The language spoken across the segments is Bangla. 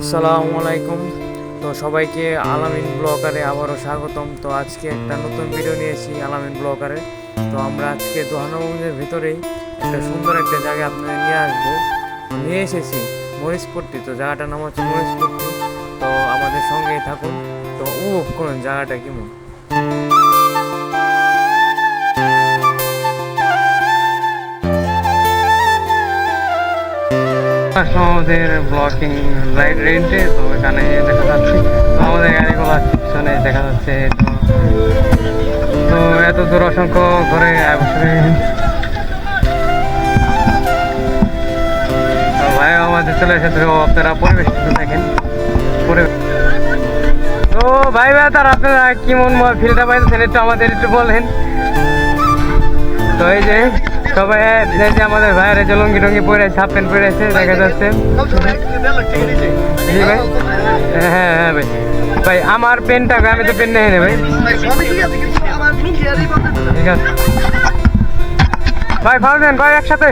আসসালামু আলাইকুম। তো সবাইকে আলামিন ব্লগারে আবারও স্বাগতম। তো আজকে একটা নতুন ভিডিও নিয়েছি আলামিন ব্লগারে। তো আমরা আজকে দোহানগঞ্জের ভিতরেই একটা সুন্দর একটা জায়গা আপনাদের নিয়ে আসব। নিয়ে এসেছি মরিচপট্টি। তো জায়গাটার নাম হচ্ছে মরিচপট্টি। তো আমাদের সঙ্গেই থাকুন। তো উপভোগ করুন জায়গাটা কেমন। আমাদের ব্লকিং রাইড রেন্টে তো এখানে দেখা যাচ্ছে আমাদের গাড়িগুলো পিছনে দেখা যাচ্ছে। তো এত দূর অসংখ্য তো ভাই, আমাদের চলে এসেছে আপনারা পরিবেশ দেখেন। তো ভাই ভাই তার আপনারা কি মন ফিলটা পাইতেছেন? একটু আমাদের একটু বলেন। তো এই যে সবাই এই যে আমাদের ভাইয়ের যে লুঙ্গি টুঙ্গি পরে হাফ প্যান্ট পরে আছে দেখা যাচ্ছে। ভাই। হ্যাঁ হ্যাঁ ভাই। ভাই, আমার পেনটা আমি তো পেন নেই ভাই। ঠিক আছে। ভাই, ভালো দেন, ভাই, একসাথে।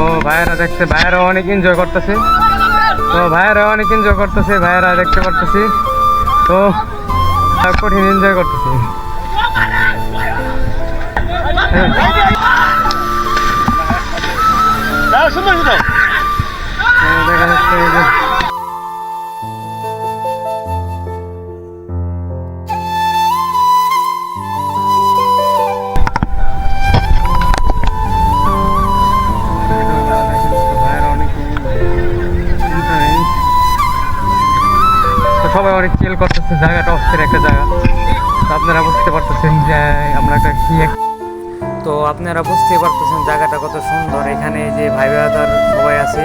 ও, ভাইয়েরা দেখছে ভাইয়েরা অনেক এনজয় করতেছে। তো ভাইয়েরা অনেক এনজয় করতেছে, ভাইয়েরা দেখতে পারতেছি। তো কঠিন এনজয় করতেছে। হ্যাঁ। তো দেখা যাচ্ছে সবাই অনেক চিল করতেছে, জায়গাটা অস্থির একটা জায়গা আপনারা বুঝতে পারতেছেন যে আমরা একটা কি তো আপনারা বুঝতে পারতেছেন জায়গাটা কত সুন্দর। এখানে যে ভাই ব্রাদার সবাই আছে।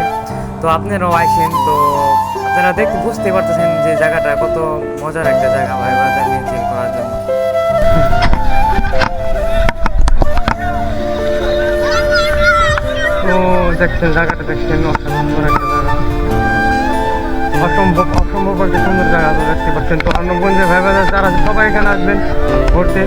তো আপনারাও আসেন তো আপনারা দেখতে বুঝতে পারতেছেন যে জায়গাটা কত মজার একটা জায়গা ভাই নিয়ে চিল করার জন্য। তো দেখছেন জায়গাটা, দেখছেন অসম্ভব একটা জায়গা। অসম্ভব অসম্ভব একটা সুন্দর জায়গা দেখতে পাচ্ছেন। তো অন্নগঞ্জে ভাই বোনেরা যারা সবাই এখানে আসবেন ঘুরতে।